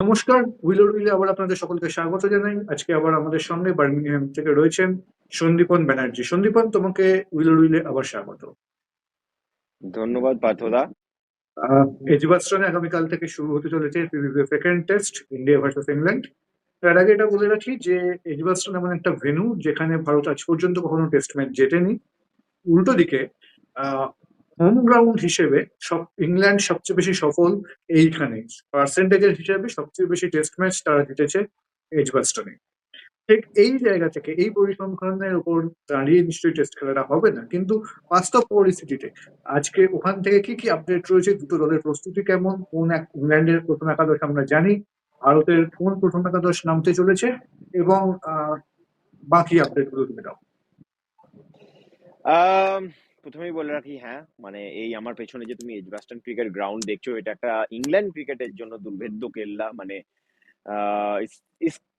নমস্কার উইলো উইলে আবার আপনাদের সকলকে স্বাগত জানাই। আজকে আবার আমাদের সঙ্গে বার্মিংহাম থেকে রয়েছেন সন্দীপন ব্যানার্জি। সন্দীপন তোমাকে উইলো উইলে আবার স্বাগত। ধন্যবাদ পার্থদা এজবাস্টনে আগামীকাল থেকে শুরু হতে চলেছে second test India versus England তার আগে এটা বলে রাখি যে এজবাস্টন এমন একটা ভেনু যেখানে ভারত আজ পর্যন্ত কখনো টেস্ট ম্যাচ জেতেনি। উল্টো দিকে হোম গ্রাউন্ড হিসেবে সব ইংল্যান্ড সবচেয়ে বেশি সফল এইখানে। পার্সেন্টেজের হিসেবে সবচেয়ে বেশি টেস্ট ম্যাচ তারা জিতেছে এজবাস্টনে ঠিক এই জায়গা থেকে, এই পরিসংখ্যানের উপর দাঁড়িয়ে নিশ্চয়ই টেস্ট খেলাটা হবে না, কিন্তু বাস্তব পরিস্থিতিতে, আজকে ওখান থেকে কি কি আপডেট রয়েছে, দুটো দলের প্রস্তুতি কেমন, কোন এক ইংল্যান্ডের প্রথম একাদশ আমরা জানি, ভারতের কোন প্রথম একাদশ নামতে চলেছে, এবং বাকি আপডেটগুলো তুমি দাও। প্রথমেই বলে রাখি হ্যাঁ মানে এই আমার পেছনে যে তুমি এজবাস্টন ক্রিকেট গ্রাউন্ড দেখছ এটা একটা ইংল্যান্ড ক্রিকেটের জন্য দুর্ভেদ্য কেল্লা মানে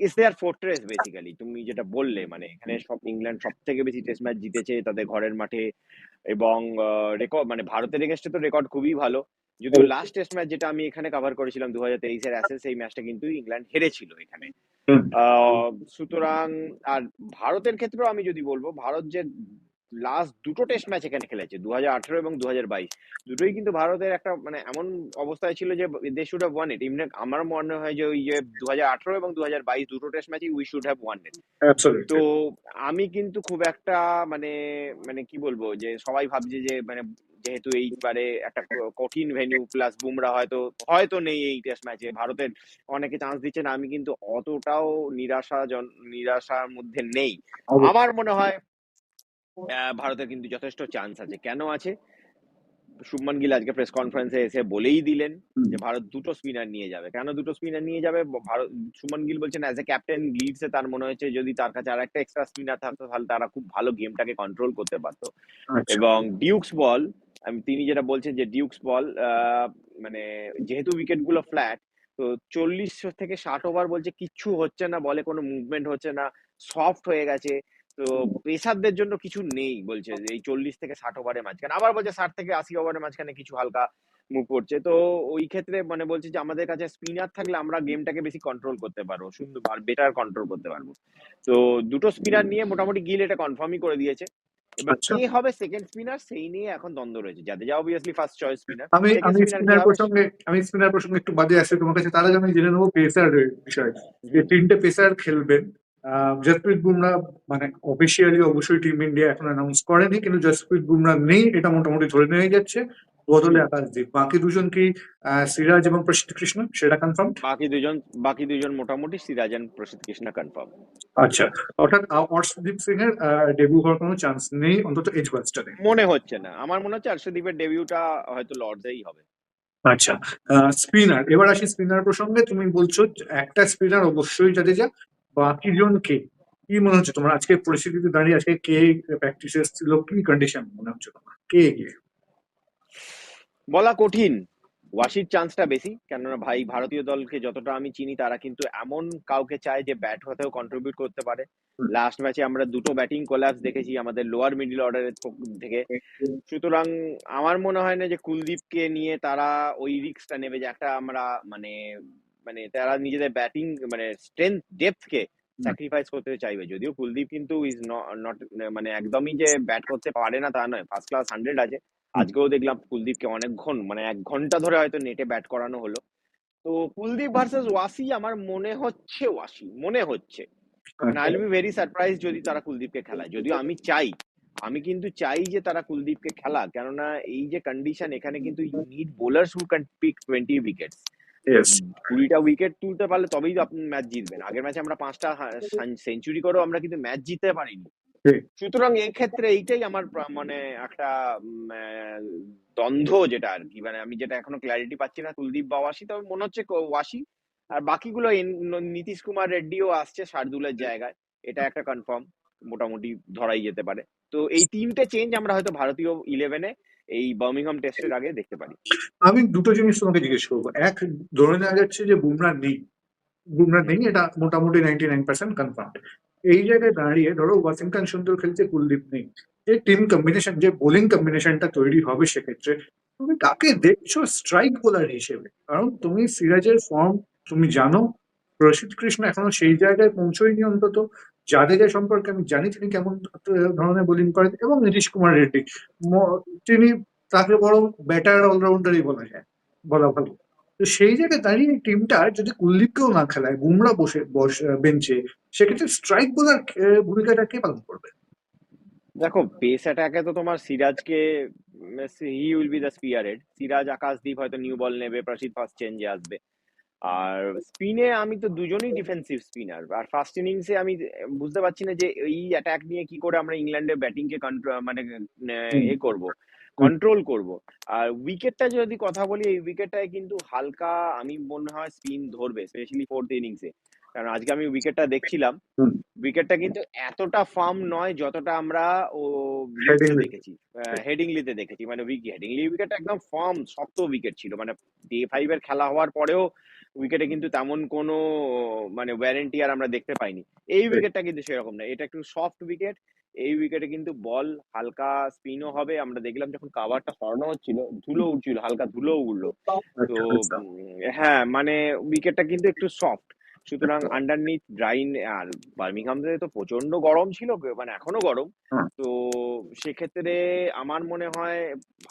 ইস দেয়ার ফোর্ট্রেস বেসিক্যালি তুমি যেটা বললে মানে এখানে সব ইংল্যান্ড সব থেকে বেশি টেস্ট ম্যাচ জিতেছে তাদের ঘরের মাঠে এবং রেকর্ড মানে ভারতের এগেনস্টে তো রেকর্ড খুবই ভালো। যদিও লাস্ট টেস্ট ম্যাচ যেটা আমি এখানে কভার করেছিলাম দু হাজার তেইশের অ্যাসেস এই ম্যাচটা কিন্তু ইংল্যান্ড হেরেছিল এখানে। আহ, সুতরাং আর ভারতের ক্ষেত্রেও আমি যদি বলব ভারত যে লাস্ট দুটো টেস্ট ম্যাচ এখানে খেলেছে দু হাজার আঠারো এবং দু হাজার বাইশ। দুটোই কিন্তু ভারতের একটা মানে এমন অবস্থায় ছিল যে they should have won it ইমনি আমার মনে হয় যে ওই যে দু হাজার আঠারো এবং দু হাজার বাইশ দুটো টেস্ট ম্যাচই we should have won it তো আমি কিন্তু খুব একটা মানে মানে কি বলব যে সবাই ভাবছে যে মানে যেহেতু এইবারে একটা কঠিন ভেন্যু প্লাস বুমরা হয়তো হয়তো নেই এই টেস্ট ম্যাচে ভারতের অনেকে চান্স দিচ্ছে না আমি কিন্তু অতটাও নিরাশা নিরাশার মধ্যে নেই। আমার মনে হয় ভারতের কিন্তু যথেষ্ট চান্স আছে। কেন আছে? শুভমান গিল আজকে প্রেস কনফারেন্সে এসে বলেই দিলেন যে ভারত দুটো স্পিনার নিয়ে যাবে। কেন দুটো স্পিনার নিয়ে যাবে? ভারত শুভমান গিল বলছেন অ্যাজ এ ক্যাপ্টেন লিডসে তার মনে হয়েছে যদি তার কাছে আর একটা এক্সট্রা স্পিনার থাকতো তাহলে তারা খুব ভালো গেমটাকে কন্ট্রোল করতে পারতো। আচ্ছা। এবং ডিউকস বল আমি তিনি যেটা বলছেন যে ডিউকস বল মানে যেহেতু উইকেটগুলো ফ্ল্যাট তো চল্লিশ থেকে ষাট ওভার বলছে কিচ্ছু হচ্ছে না বলে কোনো মুভমেন্ট হচ্ছে না সফট হয়ে গেছে। তো পেসারদের জন্য কিছু নেই বলছে যে এই চল্লিশ থেকে ষাট ওভারের মাঝখানে। আবার বলছে ষাট থেকে আশি ওভারের মাঝখানে কিছু হালকা মুভ করছে। তো ওই ক্ষেত্রে মানে বলছে যে আমাদের কাছে স্পিনার থাকলে আমরা গেমটাকে বেশি কন্ট্রোল করতে পারব সুন্দর বেটার কন্ট্রোল করতে পারব। তো দুটো স্পিনার নিয়ে মোটামুটি গিল এটা কনফার্মই করে দিয়েছে। এবার আচ্ছা। কে হবে সেকেন্ড স্পিনার সেই নিয়ে এখন দ্বন্দ্ব রয়েছে। যাদের যা অবভিয়াসলি ফার্স্ট চয়েস স্পিনার আমি আমি স্পিনার প্রসঙ্গে আমি স্পিনার প্রসঙ্গে একটু বাদে আসি তোমার কাছে তার আমি জেনে নেব পেসার বিষয় যে তিনটে পেসার খেলবেন। জসপ্রীত বুমরা মানে অফিসিয়ালি অবশ্যই টিম ইন্ডিয়া এখন অ্যানাউন্স করেনি কিন্তু জসপ্রীত বুমরা নেই এটা মোটামুটি ধরে নিয়ে যাচ্ছে। বদলে আকাশদীপ বাকি দুজন কি সিরাজ এবং প্রসিদ্ধ কৃষ্ণ সেটা কনফার্ম বাকি দুজন বাকি দুজন মোটামুটি সিরাজান প্রসিদ্ধ কৃষ্ণা কনফার্ম আচ্ছা অর্থাৎ অর্শদীপ সিং এর ডেবিউ হওয়ার কোনো চান্স নেই অন্তত এজ বাস্টারে মনে হচ্ছে না। আমার মনে হচ্ছে অর্ষদীপের ডেবিউটা হয়তো লর্ডসেই হবে। আচ্ছা স্পিনার এবার আসি স্পিনার প্রসঙ্গে। তুমি বলছো একটা স্পিনার অবশ্যই জাদেজা বাকি জন কে? কি মনে হচ্ছে তোমার? আজকে পরিস্থিতিতে দাঁড়িয়ে আজকে কে প্র্যাকটিস ছিল? কি কন্ডিশন মনে হচ্ছে তোমার? কে এগিয়ে? বলা কঠিন। ওয়াশির চান্সটা বেশি। কেননা ভাই ভারতীয় দলকে যতটা আমি চিনি তারা কিন্তু এমন কাউকে চায় যে ব্যাট হতেও কন্ট্রিবিউট করতে পারে। লাস্ট ম্যাচে আমরা দুটো ব্যাটিং কোলাপস দেখেছি আমাদের লোয়ার মিডল অর্ডারের থেকে। সুতরাং আমার মনে হয় না যে কুলদীপকে নিয়ে তারা ওই রিস্কটা নেবে যে একটা আমরা মানে মানে তারা নিজেদের ব্যাটিং মানে স্ট্রেংথ ডেপথকে স্যাক্রিফাইস করতে চাইবে। যদিও কুলদীপ কিন্তু ইজ নট মানে একদমই যে ব্যাট করতে পারে না তা নয়। ফার্স্ট ক্লাস হান্ড্রেড আছে। আজকেও দেখলাম কুলদীপকে অনেকক্ষণ মানে এক ঘণ্টা ধরে হয়তো নেটে ব্যাট করানো হলো। তো কুলদীপ ভার্সেস ওয়াসি আমার মনে হচ্ছে ওয়াসি মনে হচ্ছে। আই বি ভেরি সারপ্রাইজ যদি তারা কুলদীপকে খেলায়। যদিও আমি চাই আমি কিন্তু চাই যে তারা কুলদীপকে খেলা। কেননা এই যে কন্ডিশন এখানে কিন্তু you need bowlers who can pick twenty wickets কুড়িটা উইকেট তুলতে পারলে তবেই তো আপনি ম্যাচ জিতবেন। আগের ম্যাচে আমরা পাঁচটা সেঞ্চুরি করেও আমরা কিন্তু ম্যাচ জিততে পারিনি। সুতরাং এই ক্ষেত্রে এইটাই আমার মানে একটা দ্বন্দ্ব যেটা আর কি। মানে আমি যেটা এখনও ক্ল্যারিটি পাচ্ছি না কুলদীপ বা ওয়াসি। তবে মনে হচ্ছে ওয়াসি আর বাকিগুলো নীতিশ কুমার রেড্ডিও আসছে শার্দুলের জায়গায়। এটা একটা কনফার্ম মোটামুটি ধরাই যেতে পারে। তো এই তিনটে চেঞ্জ আমরা হয়তো ভারতীয় ইলেভেনে এই বার্মিংহাম টেস্টের আগে দেখতে পারি। আমি দুটো জিনিস তোমাকে জিজ্ঞেস করব। এক, ধরে নেওয়া যাচ্ছে যে বুমরা নেই। বুমরা নেই, এটা মোটামুটি নাইনটি নাইন পার্সেন্ট কনফার্ম এই জায়গায় দাঁড়িয়ে ধরো ওয়াশিংটন সুন্দর খেলছে, কুলদীপ নেই। যে টিম কম্বিনেশন যে বোলিং কম্বিনেশনটা তৈরি হবে সেক্ষেত্রে তুমি কাকে দেখছ স্ট্রাইক বোলার হিসেবে? কারণ তুমি সিরাজের ফর্ম তুমি জানো, প্রসিদ্ধ কৃষ্ণ এখনও সেই জায়গায় পৌঁছয়নি অন্তত। জাদেজা সম্পর্কে আমি জানি তিনি কেমন ধরনের বোলিং করেন এবং নীতিশ কুমার রেড্ডি তিনি তাকে বড় ব্যাটার অলরাউন্ডারই বলা যায়, বলা ভালো। তো সেই জায়গায় দাঁড়িয়ে টিমটা যদি কুলদীপকেও না খেলায়, বুমরা বসে বেঞ্চে সেক্ষেত্রে স্ট্রাইক বোলার ভূমিকাটা কে পালন করবে? দেখো বেস অ্যাটাকে তো তোমার সিরাজকে he will be the spearhead Siraj, Akashdeep হয়তো নিউ বল নেবে, প্রসিদ্ধ ফার্স্ট চেঞ্জে আসবে। আর স্পিনে আমি তো দুজনেই ডিফেন্সিভ স্পিনার আর ফার্স্ট ইনিংসে আমি বুঝতে পারছি না যে এই অ্যাটাক নিয়ে কি করে আমরা ইংল্যান্ডের ব্যাটিং কে মানে এ করব কন্ট্রোল করব। আর উইকেটটা যদি কথা বলি এই উইকেটটায় কিন্তু হালকা আমি মনে হয় স্পিন ধরবে স্পেশালি ফোর্থ ইনিংসে কারণ আজকে আমি উইকেটটা দেখছিলাম। উইকেটটা কিন্তু এতটা ফার্ম নয় যতটা আমরা ও দেখেছি। হেডিংলিতে দেখেছি। মানে হেডিংলি উইকেট একদম ফার্ম শক্ত উইকেট ছিল। মানে ডে ফাইভ এর খেলা হওয়ার পরেও উইকেটে কিন্তু তেমন কোনো মানে ওয়ারেন্টি আর আমরা দেখতে পাইনি। এই উইকেটটা কিন্তু সেরকম না এটা একটু সফট উইকেট এই উইকেটে কিন্তু বল হালকা স্পিনও হবে। আমরা দেখলাম যখন কাভারটা সরানো হচ্ছিল ধুলো উঠছিল হালকা ধুলো উঠল তো হ্যাঁ মানে উইকেটটা কিন্তু একটু সফট সুতরাং আন্ডারনিথ ড্রাইন আর বার্মিংহামে তো প্রচণ্ড গরম ছিল মানে এখনও গরম। তো সেক্ষেত্রে আমার মনে হয়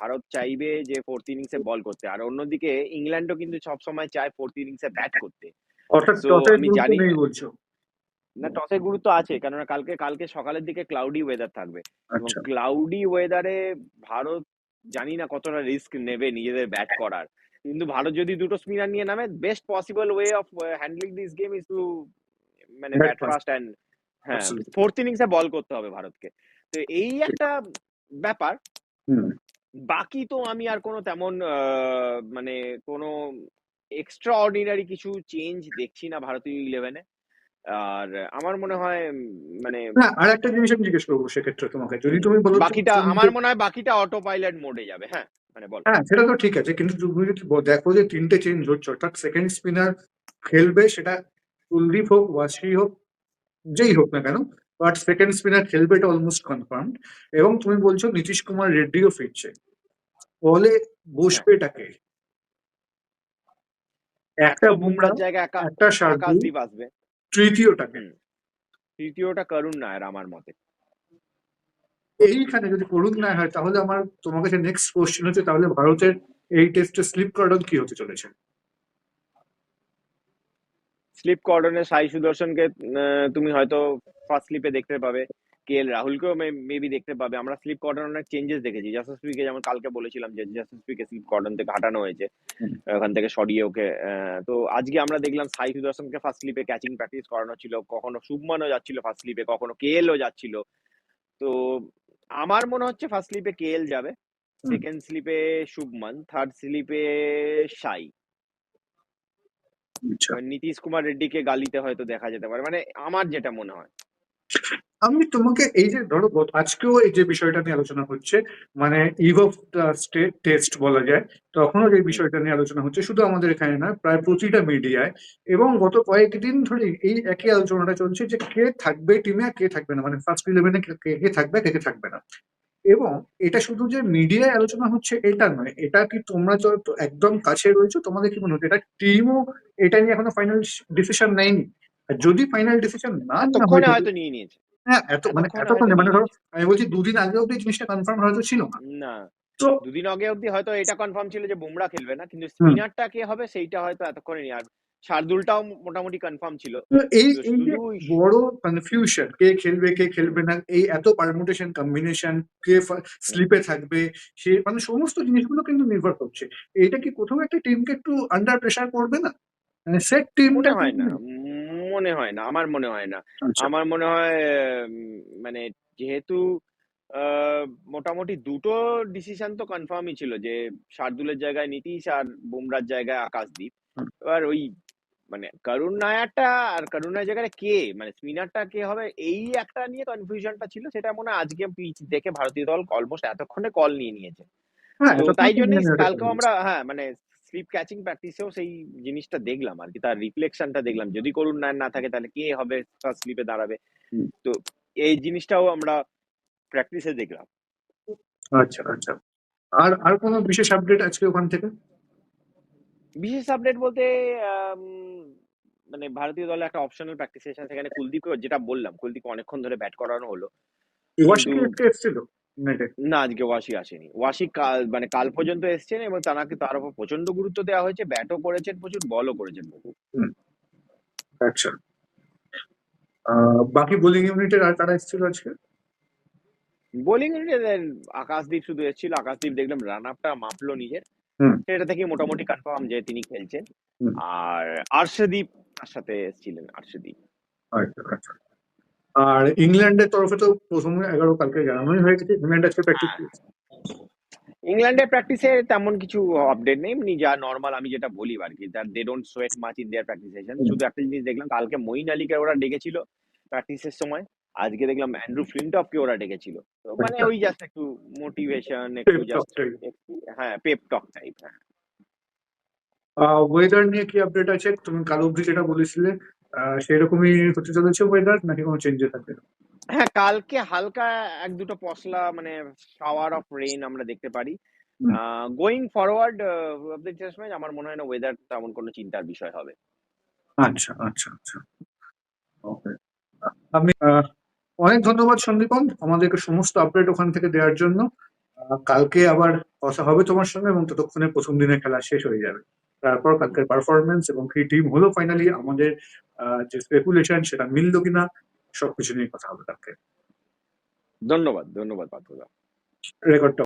ভারত চাইবে যে ফোর্থ ইনিংসে বল করতে। আর অন্যদিকে ইংল্যান্ডও কিন্তু সবসময় চায় ফোর্থ ইনিংসে ব্যাট করতে। আমি জানি না টসের গুরুত্ব আছে কেননা কালকে কালকে সকালের দিকে ক্লাউডি ওয়েদার থাকবে। এবং আচ্ছা। ক্লাউডি ওয়েদারে ভারত জানি না কতটা রিস্ক নেবে নিজেদের ব্যাট করার। কিন্তু ভারত যদি দুটো স্পিনার নিয়ে নামে best possible way of handling this game is to মানে ব্যাট. ফার্স্ট অ্যান্ড হ্যাঁ. ফোর্থ ইনিংসে বল করতে হবে ভারতকে। তো এই একটা ব্যাপার। বাকি তো আমি আর কোনো তেমন মানে কোনো এক্সট্রা অর্ডিনারি কিছু চেঞ্জ দেখছি না ভারতীয় ইলেভেনে আর আমার মনে হয় মানে আর একটা জিনিস আমি জিজ্ঞেস করব সেক্ষেত্রে তোমাকে। যদি তুমি বলো বাকিটা আমার মনে হয় বাকিটা অটো পাইলট মোডে যাবে হ্যাঁ। মানে বল। হ্যাঁ সেটা তো ঠিক আছে কিন্তু তুমি যদি দেখো যে তিনটে চেঞ্জ হচ্ছে অর্থাৎ সেকেন্ড স্পিনার খেলবে সেটা কুলদীপ হোক ওয়াসি হোক যেই হোক না কেন বাট সেকেন্ড স্পিনার খেলবে এটা অলমোস্ট কনফার্ম এবং তুমি বলছো নীতিশ কুমার রেড্ডিও ফিরছে। ফলে বসবেটাকে একটা তো বুমরা জায়গায় একা একটা শার্দুল তৃতীয়টাকে। তৃতীয়টা করুণ নায়ার আমার মতে। এইখানে যদি করুণ না হয় তাহলে আমার তোমার কাছে নেক্সট কোশ্চেন হচ্ছে তাহলে ভারতের এই টেস্টে স্লিপ কর্ডন কি হতে চলেছে? স্লিপ কর্ডনে সাই সুদর্শনকে তুমি হয়তো ফার্স্ট স্লিপে দেখতে পাবে। কে এল রাহুলকেও মেবি দেখতে পাবে। আমরা স্লিপ কর্ডন অনেক চেঞ্জেস দেখেছি। যশস্বীকে যেমন কালকে বলেছিলাম যে যশস্বীকে স্লিপ কর্ডন থেকে হাঁটানো হয়েছে। ওখান থেকে সরিয়ে ওকে তো আজকে আমরা দেখলাম সাই সুদর্শনকে ফার্স্ট স্লিপে ক্যাচিং প্র্যাকটিস করানো ছিল। কখনো শুভমানও যাচ্ছিল ফার্স্ট স্লিপে কখনো কে এলও যাচ্ছিল। তো আমার মনে হচ্ছে ফার্স্ট স্লিপে কে এল যাবে সেকেন্ড স্লিপে শুভমান থার্ড স্লিপে সাই নীতিশ কুমার রেড্ডিকে গালিতে হয়তো দেখা যেতে পারে মানে আমার যেটা মনে হয়। আমি তোমাকে এই যে ধরো আজকেও এই যে বিষয়টা নিয়ে আলোচনা হচ্ছে মানে ইভ অফ স্টেট টেস্ট বলা যায়, তখনও যে বিষয়টা নিয়ে আলোচনা হচ্ছে শুধু আমাদের এখানে না প্রায় প্রতিটা মিডিয়ায় এবং গত কয়েকদিন ধরে এই একই আলোচনাটা চলছে যে কে থাকবে টিমে আর কে থাকবে না মানে ফার্স্ট ইলেভেনে কে কে থাকবে কে কে থাকবে না। এবং এটা শুধু যে মিডিয়ায় আলোচনা হচ্ছে এটা নয়, এটা কি তোমরা যত একদম কাছে রয়েছো, তোমাদের কি মনে হচ্ছে? এটা টিমও এটা নিয়ে এখনও ফাইনাল ডিসিশন নেয়নি? যদি ফাইনাল ডিসিশন না ততক্ষণে হয়তো নিয়ে নিয়েছে। হ্যাঁ এত মানে এতক্ষণে মানে ধরো আমি বলছি দুদিন আগে অব্দি জিনিসটা কনফার্ম হয়তো ছিল না। তো দুদিন আগে অব্দি হয়তো এটা কনফার্ম ছিল যে বুমরা খেলবে না কিন্তু স্পিনারটা কে হবে সেইটা হয়তো এতক্ষণে নিয়ে আর শার্দুলটাও মোটামুটি কনফার্ম ছিল। এই বড় কনফিউশন কে খেলবে কে খেলবে না এই এত পারমুটেশন কম্বিনেশন কে স্লিপে থাকবে সে মানে সমস্ত জিনিসগুলো কিন্তু নির্ভর করছে। এটা কি কোথাও একটা টিমকে একটু আন্ডার প্রেসার করবে না? মানে সেট টিমটা মনে হয় না। উম, মনে হয় না আমার মনে হয় না। আচ্ছা। আমার মনে হয় মানে যেহেতু মোটামুটি দুটো ডিসিশন তো কনফার্মই ছিল যে শার্দুলের জায়গায় নীতিশ আর বুমরার জায়গায় আকাশদীপ। হুম। এবার ওই মানে করুণ নায়ারটা আর করুণ নায়ার জায়গায় কে? মানে স্পিনারটা কে হবে? এই একটা নিয়ে কনফিউশনটা ছিল সেটা মনে হয় আজকে পিচ দেখে ভারতীয় দল অলমোস্ট এতক্ষণে কল নিয়ে নিয়েছে। হ্যাঁ তো তাই জন্য নিয়ে কালকেও আমরা হ্যাঁ মানে স্লিপ ক্যাচিং প্র্যাকটিসেও সেই জিনিসটা দেখলাম আর কি তার রিফ্লেকশনটা দেখলাম। যদি করুণ নায়ার না থাকে তাহলে কে হবে স্লিপে দাঁড়াবে? তো এই জিনিসটাও আমরা প্র্যাকটিসে দেখলাম। আচ্ছা আচ্ছা। আর আর কোনো বিশেষ আপডেট আজকে ওখান থেকে? বিশেষ আপডেট বলতে মানে ভারতীয় দলে একটা অপশনাল প্র্যাকটিস সেশন সেখানে কুলদীপকে যেটা বললাম কুলদীপকে অনেকক্ষণ ধরে ব্যাট করানো হলো। না আজকে ওয়াশি আসেনি। ওয়াশি কাল মানে কাল পর্যন্ত এসছেন এবং তাকে তার উপর প্রচণ্ড গুরুত্ব দেওয়া হয়েছে। ব্যাটও করেছেন প্রচুর বলও করেছেন প্রচুর। আচ্ছা। বাকি বোলিং ইউনিটের আর কারা এসেছিল আজকে? বোলিং আকাশদীপ শুধু এসেছিল। আকাশদীপ দেখলাম রান আপটা মাপলো নিজের। সেটা থেকে মোটামুটি কনফার্ম যে তিনি খেলছেন। আর আর্শদীপ তার সাথে এসেছিলেন আর্শদীপ। আচ্ছা আচ্ছা। আর ইংল্যান্ডের তরফে তো প্রথম এগারো কালকে জানানোই হয়ে গেছে ইংল্যান্ড আজকে প্র্যাকটিস। ইংল্যান্ডের প্র্যাকটিসে তেমন কিছু আপডেট নেই। এমনি যা নর্মাল আমি যেটা বলি আর কি that they don't sweat much in their practice session শুধু একটা জিনিস দেখলাম কালকে মঈন আলীকে ওরা ডেকেছিল প্র্যাকটিসের সময়। আজকে দেখলাম অ্যান্ড্রু ফ্লিনটফকে ওরা ডেকেছিল। তো মানে। ওই জাস্ট একটু মোটিভেশন একটু জাস্ট হ্যাঁ পেপ টক টাইপ হ্যাঁ। ওয়েদার নিয়ে কি আপডেট আছে? তুমি কাল অব্দি যেটা বলেছিলে সেরকমই হতে চলেছে ওয়েদার নাকি কোনো চেঞ্জে থাকবে হ্যাঁ কালকে হালকা এক দুটো পশলা মানে শাওয়ার অফ রেইন আমরা দেখতে পারি। Going forward of the match আমার মনে হয় না ওয়েদার তেমন কোনো চিন্তার বিষয় হবে। আচ্ছা আচ্ছা আচ্ছা। ওকে আমি অনেক ধন্যবাদ সন্দীপন আমাদেরকে সমস্ত আপডেট ওখান থেকে দেওয়ার জন্য। কালকে আবার কথা হবে তোমার সঙ্গে এবং ততক্ষণে প্রথম দিনের খেলা শেষ হয়ে যাবে। তারপর কালকের পারফরমেন্স এবং কি টিম হলো ফাইনালি আমাদের যে স্পেকুলেশন সেটা মিললো কিনা সবকিছু নিয়ে কথা হবে কালকে। ধন্যবাদ ধন্যবাদ পার্থদা রেকর্ডটা